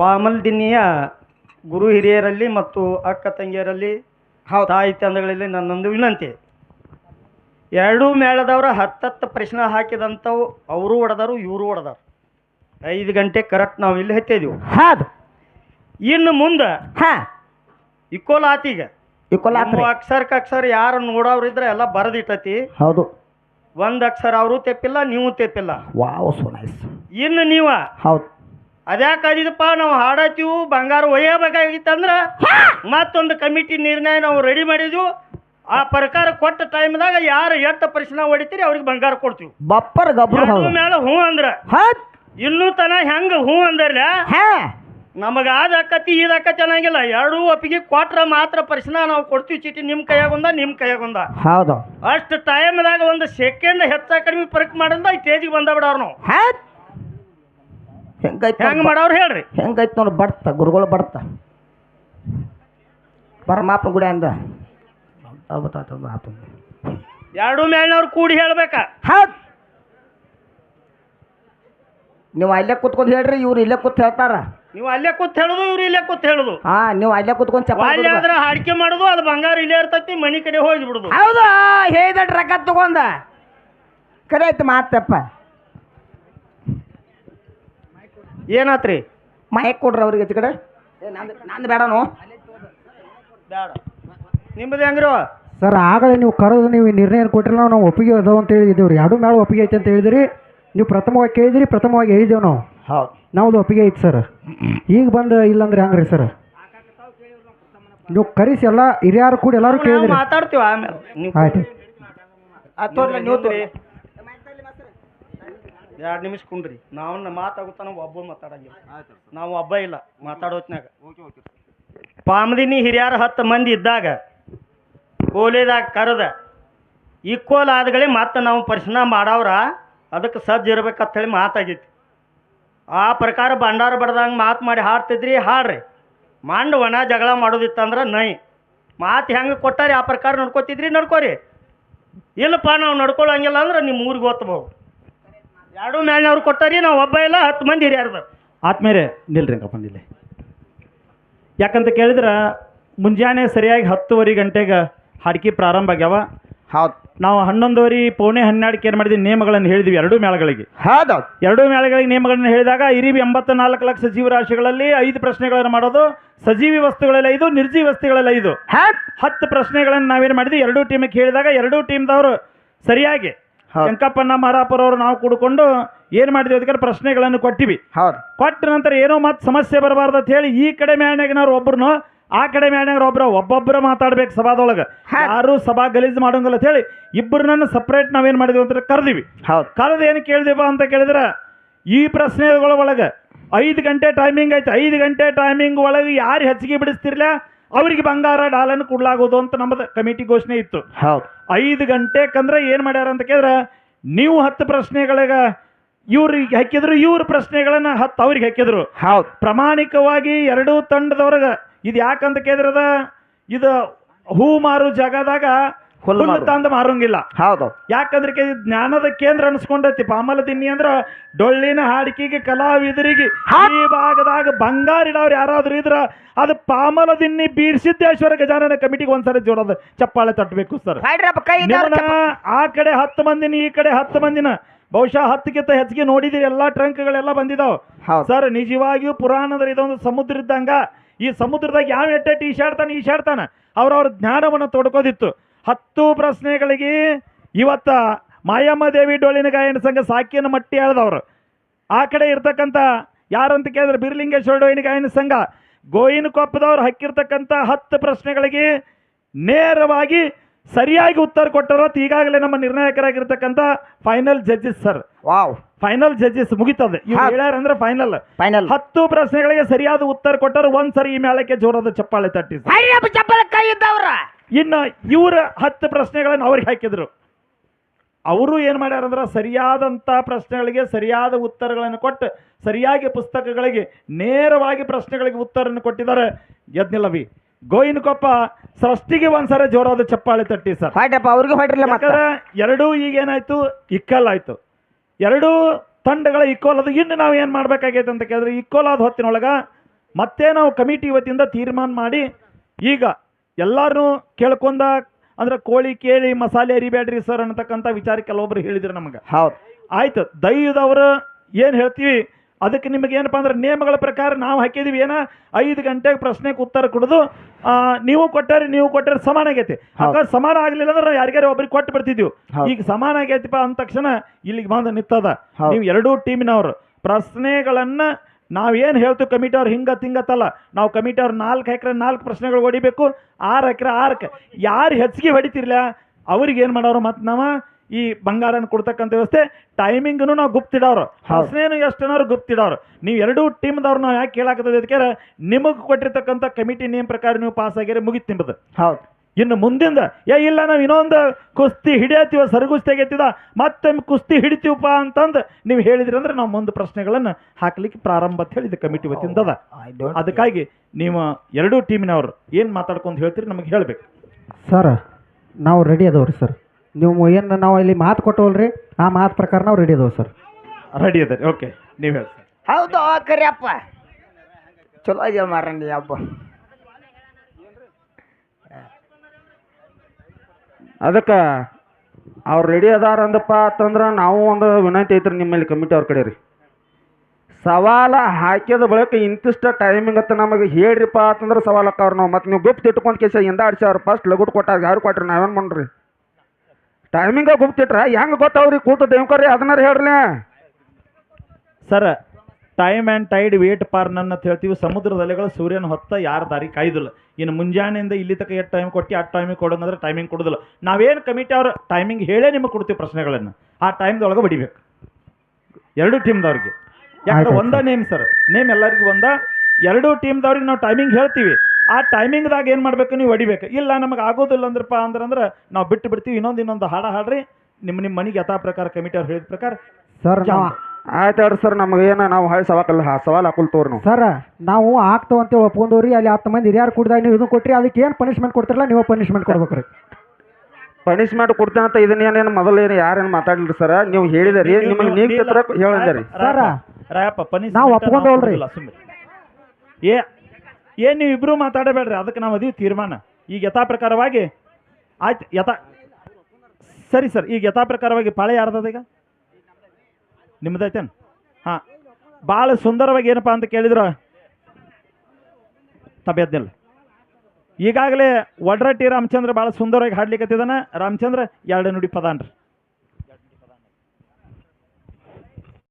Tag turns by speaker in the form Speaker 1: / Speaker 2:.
Speaker 1: ಪಾಮಲ್ ದಿನಿಯ ಗುರು ಹಿರಿಯರಲ್ಲಿ ಮತ್ತು ಅಕ್ಕ ತಂಗಿಯರಲ್ಲಿ
Speaker 2: ಹೌದು.
Speaker 1: ತಾಯಿ ತಂದೆಗಳಲ್ಲಿ ನನ್ನೊಂದು ವಿನಂತಿ. ಎರಡೂ ಮೇಳದವ್ರ ಹತ್ತತ್ತು ಪ್ರಶ್ನೆ ಹಾಕಿದಂಥವು ಅವರು ಹೊಡೆದರು ಇವರು ಹೊಡೆದರು. ಐದು ಗಂಟೆ ಕರೆಕ್ಟ್ ನಾವು ಇಲ್ಲಿ ಹತ್ತಿದೀವಿ.
Speaker 2: ಹೌದು.
Speaker 1: ಇನ್ನು ಮುಂದೆ
Speaker 2: ಹಾ.
Speaker 1: ಇಕ್ಕೋಲ್ ಆತೀಗ ಇಕ್ಕೋಲ್ ಅಕ್ಷರಕ್ಕೆ ಅಕ್ಷರ ಯಾರು ನೋಡೋರು ಇದ್ರೆ ಎಲ್ಲ ಬರೆದಿಟ್ಟತಿ.
Speaker 2: ಹೌದು.
Speaker 1: ಒಂದು ಅಕ್ಷರ ಅವರು ತೆಪ್ಪಿಲ್ಲ ನೀವು ತೆಪ್ಪಿಲ್ಲ.
Speaker 2: ವಾವ್ ಸೋ ನೈಸ್
Speaker 1: ಇನ್ನು ನೀವ
Speaker 2: ಹೌದು.
Speaker 1: ಅದ್ಯಾಕೆ ಅದಿದಪ್ಪ ನಾವು ಹಾಡತ್ತೀವು ಬಂಗಾರ ಒಯ್ಯಬೇಕಾಗಿತ್ತಂದ್ರೆ ಮತ್ತೊಂದು ಕಮಿಟಿ ನಿರ್ಣಯ ನಾವು ರೆಡಿ ಮಾಡಿದ್ವು. ಆ ಪ್ರಕಾರ ಕೊಟ್ಟ ಟೈಮ್ದಾಗ ಯಾರು ಎಟ್ಟ ಪ್ರಶ್ನೆ ಹೊಡಿತೀರಿ ಅವ್ರಿಗೆ ಬಂಗಾರ ಕೊಡ್ತೀವಿ.
Speaker 2: ಬಪ್ಪರ್ ಗಬ್ಬರು
Speaker 1: ಮೇಲೆ ಹ್ಞೂ ಅಂದ್ರೆ ಇನ್ನೂ ತನ ಹೆಂಗ ಹ್ಞೂ ಅಂದ್ರಲ್ಲ
Speaker 2: ಹಾ.
Speaker 1: ನಮಗೆ ಆದ ಅಕ್ಕತಿ ಇದು ಅಕ್ಕ ಚೆನ್ನಾಗಿಲ್ಲ ಎರಡೂ ಒಪ್ಪಿಗೆ ಕೊಟ್ರ ಮಾತ್ರ ಪ್ರಶ್ನೆ ನಾವು ಕೊಡ್ತೀವಿ ಚೀಟಿ ನಿಮ್ಮ ಕೈಯಾಗ ಒಂದ ನಿಮ್ಮ ಕೈಯಾಗೊಂದ
Speaker 2: ಹೌದು.
Speaker 1: ಅಷ್ಟು ಟೈಮ್ದಾಗ ಒಂದು ಸೆಕೆಂಡ್ ಹೆಚ್ಚ ಕಡಿಮೆ ಪರ್ಕ್ ಮಾಡಿಂದ ಸ್ಟೇಜಿಗೆ ಬಂದ ಬಿಡೋರು ನಾವು.
Speaker 2: ಹೆಂಗೈತ್
Speaker 1: ಹೆಂಗೆ ಮಾಡವ್ರು ಹೇಳ್ರಿ.
Speaker 2: ಹೆಂಗೈತೆ ನೋಡಿ ಬಡ್ತ ಗುರುಗಳು ಬಡ್ತ ಪರಮಾತ್ಮ ಗುಡಿ ಅಂದ.
Speaker 1: ಎರಡು ಮೇಲಿನವ್ರು ಕೂಡಿ ಹೇಳ್ಬೇಕಾ.
Speaker 2: ಹೌದು. ನೀವು ಅಲ್ಲೇ ಕುತ್ಕೊಂಡು ಹೇಳ್ರಿ ಇವ್ರು ಇಲ್ಲೇ ಕೂತ್ ಹೇಳ್ತಾರ.
Speaker 1: ನೀವು ಅಲ್ಲೇ ಕೂತ್ ಹೇಳುದು ಇವ್ರು ಇಲ್ಲೇ ಕೂತ್ ಹೇಳುದು.
Speaker 2: ಹಾ ನೀವು ಅಲ್ಲೇ ಕುತ್ಕೊಂಡು ಚಪಾತಿ
Speaker 1: ಅಲ್ಲಿ ಆದ್ರೆ ಹಾಡಿಕೆ ಮಾಡುದು ಅದು ಬಂಗಾರ ಇಲ್ಲೇ ಇರ್ತೈತಿ ಮನಿ ಕಡೆ ಹೋಗಿ ಬಿಡುದು.
Speaker 2: ಹೌದು ಹೇಳಿದ ರೊಕ್ಕ ತಗೊಂಡ. ಕರೆ ಆಯ್ತು ಮಾತಪ್ಪ.
Speaker 1: ಏನಾತ್ರಿ?
Speaker 2: ಮೈಕ್ ಕೊಡ್ರಿ ಅವ್ರಿಗೆ ಹೆಚ್ಚು ಕಡೆ. ಏ ನಂದು ನಂದು ಬೇಡನು?
Speaker 1: ಬೇಡ. ನಿಮ್ಮದು ಹೆಂಗ್ರಿ?
Speaker 3: ಸರ್ ಆಗಲೇ ನೀವು ಕರೆದು ನೀವು ಈ ನಿರ್ಣಯ ಕೊಟ್ಟಿರಲ್ಲ ನಾವು ಒಪ್ಪಿಗೆ ಅದಾವ ಅಂತ ಹೇಳಿದ್ದೇವೆ ರೀ. ಎರಡು ಮೇಳ ಒಪ್ಪಿಗೆ ಐತೆ ಅಂತ ಹೇಳಿದಿರಿ? ನೀವು ಪ್ರಥಮವಾಗಿ ಕೇಳಿದಿರಿ ಪ್ರಥಮವಾಗಿ ಹೇಳಿದ್ದೇವೆ ನಾವು.
Speaker 2: ಹೌದು.
Speaker 3: ನಾವು ಒಪ್ಪಿಗೆ ಐತೆ ಸರ್. ಈಗ ಬಂದು ಇಲ್ಲಂದ್ರೆ ಹಂಗ್ರಿ ಸರ್? ನೀವು ಕರೆಸಿ ಎಲ್ಲ ಹಿರಿಯರು ಕೂಡ ಎಲ್ಲರೂ ಕೇಳಿದ್ರಿ.
Speaker 1: ಮಾತಾಡ್ತೀವಿ ಆಮೇಲೆ.
Speaker 3: ಆಯ್ತು.
Speaker 2: ನೀವು
Speaker 1: ಎರಡು ನಿಮಿಷ ಕುಂಡ್ರಿ. ನಾವು ಮಾತಾಗುತ್ತಾನ ಒಬ್ಬ ಮಾತಾಡಂಗಿಲ್ಲ. ನಾವು ಒಬ್ಬ ಇಲ್ಲ ಮಾತಾಡೋತ್ನಾಗ ಪಾಮದಿನಿ ಹಿರಿಯರು ಹತ್ತು ಮಂದಿ ಇದ್ದಾಗ ಕೋಲಿದಾಗ ಕರೆದ ಈಕ್ವಲ್ ಆದಗಳೇ ಮತ್ತೆ ನಾವು ಪರಿಶ್ರಮ ಮಾಡವ್ರ ಅದಕ್ಕೆ ಸಜ್ಜ ಇರ್ಬೇಕಂತ ಹೇಳಿ ಮಾತಾಗಿತ್ತು ಆ ಪ್ರಕಾರ ಭಂಡಾರ ಬಡ್ದಂಗೆ ಮಾತು ಮಾಡಿ ಹಾಡ್ತಿದ್ರಿ ಹಾಡ್ರಿ. ಮಂಡ್ ಒಣ ಜಗಳ ಮಾಡೋದಿತ್ತಂದ್ರೆ ನೈ. ಮಾತು ಹೆಂಗೆ ಕೊಟ್ಟಾರಿ ಆ ಪ್ರಕಾರ ನಡ್ಕೋತಿದ್ರಿ ನಡ್ಕೋರಿ. ಇಲ್ಲಪ್ಪ ನಾವು ನಡ್ಕೊಳ್ಳಂಗಿಲ್ಲ ಅಂದ್ರೆ ನಿಮ್ಮ ಊರಿಗೆ ಓದ್ಬೋದು ಎರಡು ಮೇಲ್ನವ್ರು ಕೊಟ್ಟಾರಿ ನಾವು ಒಬ್ಬ ಇಲ್ಲ ಹತ್ತು ಮಂದಿ ಹಿರಿಯರ್ದ
Speaker 4: ಆತ್ಮೇಲೆ ನಿಲ್ರಿ ಅಂಕಪ್ಪ ನಿಲ್ಲಿ. ಯಾಕಂತ ಕೇಳಿದ್ರೆ ಮುಂಜಾನೆ ಸರಿಯಾಗಿ ಹತ್ತುವರೆ ಗಂಟೆಗೆ ಹಾಡ್ಕಿ ಪ್ರಾರಂಭ ಆಗ್ಯಾವ.
Speaker 2: ಹೌದು.
Speaker 4: ನಾವು ಹನ್ನೊಂದುವರೆ ಪೌಣೆ ಹನ್ನೆರಡಕ್ಕೆ ಏನು ಮಾಡಿದ್ವಿ ನಿಯಮಗಳನ್ನು ಹೇಳಿದ್ವಿ ಎರಡೂ ಮೇಳಗಳಿಗೆ.
Speaker 2: ಹೌದು
Speaker 4: ಎರಡೂ ಮೇಳಗಳಿಗೆ ನಿಯಮಗಳನ್ನು ಹೇಳಿದಾಗ ಇರಿ ಎಂಬತ್ತ ನಾಲ್ಕು ಲಕ್ಷ ಜೀವರಾಶಿಗಳಲ್ಲಿ ಐದು ಪ್ರಶ್ನೆಗಳನ್ನು ಮಾಡೋದು ಸಜೀವಿ ವಸ್ತುಗಳಲ್ಲಿ ಐದು ನಿರ್ಜೀವ ವಸ್ತುಗಳಲ್ಲಿ ಐದು. ಹತ್ತು ಪ್ರಶ್ನೆಗಳನ್ನು ನಾವೇನು ಮಾಡಿದ್ವಿ ಎರಡೂ ಟೀಮಿಗೆ ಹೇಳಿದಾಗ ಎರಡೂ ಟೀಮ್ದವರು ಸರಿಯಾಗಿ. ವೆಂಕಪ್ಪಣ್ಣ ಮಾರಾಪುರ ಅವರು ನಾವು ಕೂಡ್ಕೊಂಡು ಏನು ಮಾಡಿದ್ವಿ ಅದಕ್ಕೆ ಪ್ರಶ್ನೆಗಳನ್ನು ಕೊಟ್ಟಿವಿ.
Speaker 2: ಹೌದು.
Speaker 4: ಕೊಟ್ಟ ನಂತರ ಏನೋ ಮತ್ತೆ ಸಮಸ್ಯೆ ಬರಬಾರ್ದು ಅಂತ ಹೇಳಿ ಈ ಕಡೆ ಮೇಳನಾಗಿನವ್ರು ಒಬ್ರು ಆ ಕಡೆ ಮ್ಯಾಣ್ಯಾಗ್ರ ಒಬ್ರು ಒಬ್ಬೊಬ್ಬರ ಮಾತಾಡ್ಬೇಕು ಸಭಾದೊಳಗೆ. ಯಾರು ಸಭಾ ಗಲೀಜು ಮಾಡೋಂಗಿಲ್ಲ ಅಂತ ಹೇಳಿ ಇಬ್ಬರನ್ನ ಸಪ್ರೇಟ್ ನಾವೇನ್ ಮಾಡಿದ್ವಿ ಅಂತ ಕರೆದಿವಿ.
Speaker 2: ಹೌದು.
Speaker 4: ಕರೆದು ಏನು ಕೇಳಿದೀವ ಅಂತ ಕೇಳಿದ್ರೆ ಈ ಪ್ರಶ್ನೆಗಳ ಒಳಗೆ ಐದು ಗಂಟೆ ಟೈಮಿಂಗ್ ಐತೆ ಐದು ಗಂಟೆ ಟೈಮಿಂಗ್ ಒಳಗೆ ಯಾರು ಹೆಚ್ಚಿಗೆ ಬಿಡಿಸ್ತಿರ್ಲ? ಅವರಿಗೆ ಬಂಗಾರ ಡಾಲನ್ನು ಕೊಡ್ಲಾಗೋದು ಅಂತ ನಮ್ಮದು ಕಮಿಟಿ ಘೋಷಣೆ ಇತ್ತು.
Speaker 2: ಹೌದು.
Speaker 4: ಐದು ಗಂಟೆಕಂದ್ರೆ ಏನು ಮಾಡ್ಯಾರ ಅಂತ ಕೇಳಿದ್ರೆ ನೀವು ಹತ್ತು ಪ್ರಶ್ನೆಗಳಿಗೆ ಇವ್ರಿಗೆ ಹಾಕಿದ್ರು ಇವ್ರ ಪ್ರಶ್ನೆಗಳನ್ನ ಹತ್ತು ಅವ್ರಿಗೆ ಹಾಕಿದ್ರು.
Speaker 2: ಹೌದು.
Speaker 4: ಪ್ರಾಮಾಣಿಕವಾಗಿ ಎರಡೂ ತಂಡದವ್ರಿಗೆ ಇದು ಯಾಕಂತ ಕೇಳಿದ್ರದ ಇದು ಹೂ ಮಾರು ಜಾಗದಾಗ
Speaker 2: ಹುಲ್ಲು.
Speaker 4: ತಂದು ಮಾರಂಗಿಲ್ಲ.
Speaker 2: ಹೌದು.
Speaker 4: ಯಾಕಂದ್ರೆ ಜ್ಞಾನದ ಕೇಂದ್ರ ಅನ್ಸ್ಕೊಂಡೈತಿ. ಪಾಮಲ ದಿನ್ನಿ ಅಂದ್ರ ಡೊಳ್ಳಿನ ಹಾಡಿಕೆಗೆ ಕಲಾವಿದರಿಗೆ ಈ ಭಾಗದಾಗ ಬಂಗಾರ ಇಡವ್ರು ಯಾರಾದ್ರೂ ಇದ್ರ ಅದು ಪಾಮಲ ದಿನ್ನಿ ಬೀರ್ಸಿದ್ದೇಶ್ವರ ಗಜಾನನ ಕಮಿಟಿಗೆ ಒಂದ್ಸರಿ ಜೋಡೋದು ಚಪ್ಪಾಳೆ ತಟ್ಟಬೇಕು ಸರ್. ಆ ಕಡೆ ಹತ್ತು ಮಂದಿನ ಈ ಕಡೆ ಹತ್ತು ಮಂದಿನ ಬಹುಶಃ ಹತ್ತಕ್ಕಿಂತ ಹೆಚ್ಚಿಗೆ ನೋಡಿದಿರಿ ಎಲ್ಲಾ ಟ್ರಂಕ್ಗಳೆಲ್ಲ ಬಂದಿದಾವ್. ಸರ್ ನಿಜವಾಗಿಯೂ ಪುರಾಣದ ಇದೊಂದು ಸಮುದ್ರ ಇದ್ದಂಗ ಈ ಸಮುದ್ರದಾಗ ಯಾವ ಎಟ್ಟೆಟ್ಟು ಈಶಾಡ್ತಾನೆ ಈಶಾಡ್ತಾನೆ ಅವ್ರವ್ರ ಜ್ಞಾನವನ್ನು ತೊಡ್ಕೋದಿತ್ತು. ಹತ್ತು ಪ್ರಶ್ನೆಗಳಿಗೆ ಇವತ್ತ ಮಾಯಮ್ಮ ದೇವಿ ಡೋಳಿನ ಗಾಯನ ಸಂಘ ಸಾಕಿನ ಮಟ್ಟಿ ಹೇಳಿದವರು ಆ ಕಡೆ ಇರ್ತಕ್ಕಂಥ ಯಾರಂತ ಕೇಳಿದ್ರೆ ಬಿರ್ಲಿಂಗೇಶ್ವರ ಡೋಳಿನ ಗಾಯನ ಸಂಘ. ಗೋಯಿನ ಕೊಪ್ಪದವ್ರು ಹಾಕಿರ್ತಕ್ಕಂಥ ಹತ್ತು ಪ್ರಶ್ನೆಗಳಿಗೆ ನೇರವಾಗಿ ಸರಿಯಾಗಿ ಉತ್ತರ ಕೊಟ್ಟರತ್ ಈಗಾಗಲೇ ನಮ್ಮ ನಿರ್ಣಾಯಕರಾಗಿರ್ತಕ್ಕಂಥ final judges sir
Speaker 2: wow.
Speaker 4: Final judges ಮುಗಿತದೆ. ಅಂದ್ರೆ ಫೈನಲ್
Speaker 2: ಫೈನಲ್
Speaker 4: ಹತ್ತು ಪ್ರಶ್ನೆಗಳಿಗೆ ಸರಿಯಾದ ಉತ್ತರ ಕೊಟ್ಟರು ಒಂದ್ಸರಿ ಈ ಮೇಳಕ್ಕೆ ಜೋರದ ಚಪ್ಪಾಳೆ ತಟ್ಟಿ
Speaker 2: ಚಪ್ಪಲ ಕೈ ಇದ್ದವ್ರ.
Speaker 4: ಇನ್ನು ಇವರ ಹತ್ತು ಪ್ರಶ್ನೆಗಳನ್ನು ಅವ್ರಿಗೆ ಹಾಕಿದ್ರು. ಅವರು ಏನು ಮಾಡ್ಯಾರ ಅಂದ್ರೆ ಸರಿಯಾದಂಥ ಪ್ರಶ್ನೆಗಳಿಗೆ ಸರಿಯಾದ ಉತ್ತರಗಳನ್ನು ಕೊಟ್ಟು ಸರಿಯಾಗಿ ಪುಸ್ತಕಗಳಿಗೆ ನೇರವಾಗಿ ಪ್ರಶ್ನೆಗಳಿಗೆ ಉತ್ತರವನ್ನು ಕೊಟ್ಟಿದ್ದಾರೆ. ಯದ್ನಿಲ್ಲವಿ ಗೋಯಿನಕೊಪ್ಪ ಸೃಷ್ಟಿಗೆ ಒಂದ್ಸರಿ ಜೋರಾದ ಚಪ್ಪಾಳೆ ತಟ್ಟಿ ಸರ್.
Speaker 2: ಅವ್ರಿಗೆ ಮತ್ತೆ?
Speaker 4: ಯಾಕಂದ್ರೆ ಎರಡೂ ಈಗ ಏನಾಯ್ತು ಇಕ್ಕಲ್ ಆಯ್ತು ಎರಡೂ ತಂಡಗಳ ಇಕ್ಕೋಲ್ ಅದು ಇನ್ನು ನಾವು ಏನು ಮಾಡ್ಬೇಕಾಗೈತೆ ಅಂತ ಕೇಳಿದ್ರೆ ಇಕ್ಕೋಲಾದ ಆದ ಹೊತ್ತಿನೊಳಗ ಮತ್ತೆ ನಾವು ಕಮಿಟಿ ವತಿಯಿಂದ ತೀರ್ಮಾನ ಮಾಡಿ ಈಗ ಎಲ್ಲರೂ ಕೇಳ್ಕೊಂಡ ಅಂದ್ರೆ ಕೋಳಿ ಕೇಳಿ ಮಸಾಲೆ ಅರಿಬೇಡ್ರಿ ಸರ್ ಅನ್ನತಕ್ಕಂಥ ವಿಚಾರ ಕೆಲವೊಬ್ರು ಹೇಳಿದ್ರು ನಮಗೆ.
Speaker 2: ಹೌದು.
Speaker 4: ಆಯ್ತು ದೈವದವರು ಏನು ಹೇಳ್ತೀವಿ? ಅದಕ್ಕೆ ನಿಮಗೆ ಏನಪ್ಪ ಅಂದ್ರೆ ನಿಯಮಗಳ ಪ್ರಕಾರ ನಾವು ಹಾಕಿದೀವಿ. ಏನ? ಐದು ಗಂಟೆಗೆ ಪ್ರಶ್ನೆಗೆ ಉತ್ತರ ಕೊಡೋದು. ನೀವು ಕೊಟ್ಟರೆ ನೀವು ಕೊಟ್ಟರೆ ಸಮಾನ ಆಗೈತಿ. ಹಾಗಾದ್ರೆ ಸಮಾನ ಆಗ್ಲಿಲ್ಲ ಅಂದ್ರೆ ಯಾರಿಗಾರ ಒಬ್ರಿಗೆ ಕೊಟ್ಟು ಬರ್ತಿದ್ವಿ ಈಗ ಸಮಾನ ಆಗೈತಿಪ್ಪ ಅಂದ ತಕ್ಷಣ ಇಲ್ಲಿಗೆ ಬಂದು ನಿಂತದ. ನೀವು ಎರಡೂ ಟೀಮಿನವರು ಪ್ರಶ್ನೆಗಳನ್ನ ನಾವೇನು ಹೇಳ್ತೀವಿ ಕಮಿಟಿ ಅವ್ರು ಹಿಂಗ ತಿಂಗತ್ತಲ್ಲ ನಾವು ಕಮಿಟಿ ಅವ್ರು ನಾಲ್ಕು ಎಕರೆ ನಾಲ್ಕು ಪ್ರಶ್ನೆಗಳು ಹೊಡಿಬೇಕು ಆರು ಎಕರೆ ಆರ್ಕ್. ಯಾರು ಹೆಚ್ಚಿಗೆ ಹೊಡಿತಿರ್ಲ? ಅವ್ರಿಗೆ ಏನು ಮಾಡೋರು ಮತ್ತು ನಾವು? ಈ ಬಂಗಾರನ ಕೊಡ್ತಕ್ಕಂಥ ವ್ಯವಸ್ಥೆ ಟೈಮಿಂಗ್ನು ನಾವು ಗುಪ್ತಿಡೋರು. ಎಷ್ಟು ಎಷ್ಟನಾರು ಗುಪ್ತಿಡೋರು. ನೀವು ಎರಡೂ ಟೀಮ್ದವ್ರು ನಾವು ಯಾಕೆ ಕೇಳಾಕತ್ತದ ಅದಕ್ಕೆ ನಿಮಗೆ ಕೊಟ್ಟಿರ್ತಕ್ಕಂಥ ಕಮಿಟಿ ನೇಮ್ ಪ್ರಕಾರ ನೀವು ಪಾಸ್ ಆಗಿರಿ ಮುಗಿತು ನಿಮ್ಮದು
Speaker 2: ಹೌದು.
Speaker 4: ಇನ್ನು ಮುಂದಿಂದ ಏ ಇಲ್ಲ ನಾವು ಇನ್ನೊಂದು ಕುಸ್ತಿ ಹಿಡಿಯತ್ತೀವ ಸರಗುಸ್ತಿ ತೆಗೆತಿದ ಮತ್ತೆ ಕುಸ್ತಿ ಹಿಡಿತೀವಪ್ಪ ಅಂತಂದು ನೀವು ಹೇಳಿದ್ರಿ ಅಂದ್ರೆ ನಾವು ಮುಂದೆ ಪ್ರಶ್ನೆಗಳನ್ನು ಹಾಕ್ಲಿಕ್ಕೆ ಪ್ರಾರಂಭ ಅಂತ ಹೇಳಿದ ಕಮಿಟಿ ವತಿಯಿಂದ ಅದ. ಅದಕ್ಕಾಗಿ ನೀವು ಎರಡೂ ಟೀಮಿನವರು ಏನು ಮಾತಾಡ್ಕೊಂಡು ಹೇಳ್ತೀರಿ ನಮಗೆ ಹೇಳಬೇಕು.
Speaker 3: ಸರ್ ನಾವು ರೆಡಿ ಅದಾವ್ರಿ ಸರ್. ನೀವು ಏನು ನಾವು ಇಲ್ಲಿ ಮಾತು ಕೊಟ್ಟವಲ್ರಿ ಆ ಮಾತು ಪ್ರಕಾರ ನಾವು ರೆಡಿ ಅದಾವೆ ಸರ್.
Speaker 4: ರೆಡಿ ಅದ ಓಕೆ ನೀವು ಹೇಳಿ ಸರ್.
Speaker 2: ಹೌದು ಕರಿಯಪ್ಪ ಚಲೋ ಆಗ್ಯಾವ ಮಾರಣ್ಣ ಹಬ್ಬ.
Speaker 5: ಅದಕ್ಕೆ ಅವ್ರು ರೆಡಿ ಅದಾರ ಅಂದಪ್ಪ ಅಂತಂದ್ರೆ ನಾವು ಒಂದು ವಿನಂತಿ ಐತ್ರಿ ನಿಮ್ಮಲ್ಲಿ ಕಮಿಟಿ ಅವ್ರ ಕಡೆ ರೀ. ಸವಾಲ ಹಾಕಿದ ಬಳಿಕ ಇಂತಿಷ್ಟ ಟೈಮಿಂಗ್ ಅಂತ ನಮಗೆ ಹೇಳ್ರಿಪ್ಪ ಅಂತಂದ್ರೆ ಸವಾಲಕ್ಕ ಅವ್ರು ನಾವು. ಮತ್ತು ನೀವು ಗುಪ್ತ ಇಟ್ಕೊಂಡು ಕೇಸ ಎಂದ ಆಡ್ಸ್ಯಾವ್ರ ಫಸ್ಟ್ ಲಗುಟ್ ಕೊಟ್ಟಾಗ ಯಾರು ಕೊಟ್ರಿ ನಾವೇನು ಮಾಡ್ರಿ? ಟೈಮಿಂಗ ಗುಪ್ತ ಇಟ್ರ ಹೆಂಗೆ ಗೊತ್ತಾವ್ರಿ ಕೂತು ದೇವ್ಕರಿ ಅದನ್ನಾರು ಹೇಳ್ರಿ.
Speaker 4: Sir time and tide wait for none ಅಂತ ಹೇಳ್ತೀವಿ. ಸಮುದ್ರದಲ್ಲಿಗಳು ಸೂರ್ಯನ ಹೊತ್ತ ಯಾರ ದಾರಿ ಕಾಯ್ದಿಲ್ಲ. ಇನ್ನು ಮುಂಜಾನೆಯಿಂದ ಇಲ್ಲಿ ತನಕ ಎಷ್ಟು ಟೈಮ್ ಕೊಟ್ಟು ಆ ಟೈಮಿಗೆ ಕೊಡೋಂಗಂದ್ರೆ ಟೈಮಿಂಗ್ ಕೊಡೋದಿಲ್ಲ. ನಾವೇನು ಕಮಿಟಿ ಅವ್ರ ಟೈಮಿಂಗ್ ಹೇಳೇ ನಿಮಗೆ ಕೊಡ್ತೀವಿ ಪ್ರಶ್ನೆಗಳನ್ನು. ಆ ಟೈಮ್ದೊಳಗೆ ಬಡಿಬೇಕು. ಎರಡು ಟೀಮ್ದವ್ರಿಗೆ ಯಾಕಂದ್ರೆ ಒಂದ ನೇಮ್ ಸರ್ ನೇಮ್ ಎಲ್ಲರಿಗೂ ಒಂದ. ಎರಡೂ ಟೀಮ್ದವ್ರಿಗೆ ನಾವು ಟೈಮಿಂಗ್ ಹೇಳ್ತೀವಿ. ಆ ಟೈಮಿಂಗ್ದಾಗ ಏನು ಮಾಡಬೇಕು ನೀವು ಹೊಡಿಬೇಕು ಇಲ್ಲ ನಮಗೆ ಆಗೋದಿಲ್ಲ ಅಂದ್ರಪ್ಪ ಅಂದ್ರೆ ಅಂದ್ರೆ ನಾವು ಬಿಟ್ಟು ಬಿಡ್ತೀವಿ. ಇನ್ನೊಂದು ಇನ್ನೊಂದು ಹಾಡ ಹಾಡ್ರಿ. ನಿಮ್ಮ ನಿಮ್ಮ ಮನೆಗೆ ಯಥಾ ಪ್ರಕಾರ ಕಮಿಟಿ ಅವ್ರು ಹೇಳಿದ ಪ್ರಕಾರ
Speaker 3: ಸರ್
Speaker 5: ಆಯ್ತು ಹೇಳ್ರಿ ಸರ್ ನಮ್ಗೆ ಏನು ನಾವು ಹಳೆ ಸವಾಕಲ್ಲ ಸವಾಲ್ ಹಾಕೊಲ್ ತೋರಿ ನಾವು.
Speaker 3: ಸರ್ ನಾವು ಆಗ್ತಾವ ಅಂತೇಳಿ ಒಪ್ಕೊಂಡವ್ರಿ ಅಲ್ಲಿ ಹತ್ತು ಮಂದಿ ಹಿರಿಯರು ಕುಡ್ದಾಗ ನೀವು ಇದು ಕೊಟ್ರಿ ಅದಕ್ಕೆ ಏನು ಪನಿಷ್ಮೆಂಟ್ ಕೊಡ್ತಿರಲ್ಲ ನೀವು ಪನಿಷ್ಮೆಂಟ್ ಕೊಡ್ಬೇಕು ರೀ
Speaker 5: ಪನಿಷ್ಮೆಂಟ್ ಕೊಡ್ತೇನೆ ಅಂತ ಇದನ್ನ ಏನೇನು ಮೊದಲು ಏನು ಯಾರೇನು ಮಾತಾಡಲಿಲ್ಲ ಸರ್ ನೀವು ಹೇಳಿದ್ರಿ
Speaker 4: ನೀವು-
Speaker 5: ನಿಮಗೆ
Speaker 4: ನೀವು-
Speaker 5: ಚಿತ್ರ ಹೇಳಿದ್ರಿ.
Speaker 3: ಸರ್
Speaker 4: ರಾಯಪ್ಪ
Speaker 3: ನಾವು ಒಪ್ಕೊಂಡವಲ್ರಿ.
Speaker 4: ಏ ಏನು ನೀವು ಇಬ್ರು ಮಾತಾಡಬೇಡ್ರಿ ಅದಕ್ಕೆ ನಾವು ಅದೀವಿ ತೀರ್ಮಾನ. ಈಗ ಯಥಾ ಪ್ರಕಾರವಾಗಿ ಆಯ್ತು ಯಥಾ ಸರಿ ಸರ್ ಈಗ ಯಥಾ ಪ್ರಕಾರವಾಗಿ ಪಾಳೆ ಯಾರ್ದದ ಈಗ? ನಿಮ್ದೈತೇನು? ಹಾಂ. ಭಾಳ ಸುಂದರವಾಗಿ ಏನಪ್ಪ ಅಂತ ಕೇಳಿದ್ರೆ? ತಬ್ಯದ್ದಿಲ್ಲ. ಈಗಾಗಲೇ ಒಡ್ರಟ್ಟಿ ರಾಮಚಂದ್ರ ಭಾಳ ಸುಂದರವಾಗಿ ಹಾಡ್ಲಿಕ್ಕತ್ತಿದಾನ ರಾಮಚಂದ್ರ, ಎರಡು ನುಡಿ ಪದಾನ್ರಿ.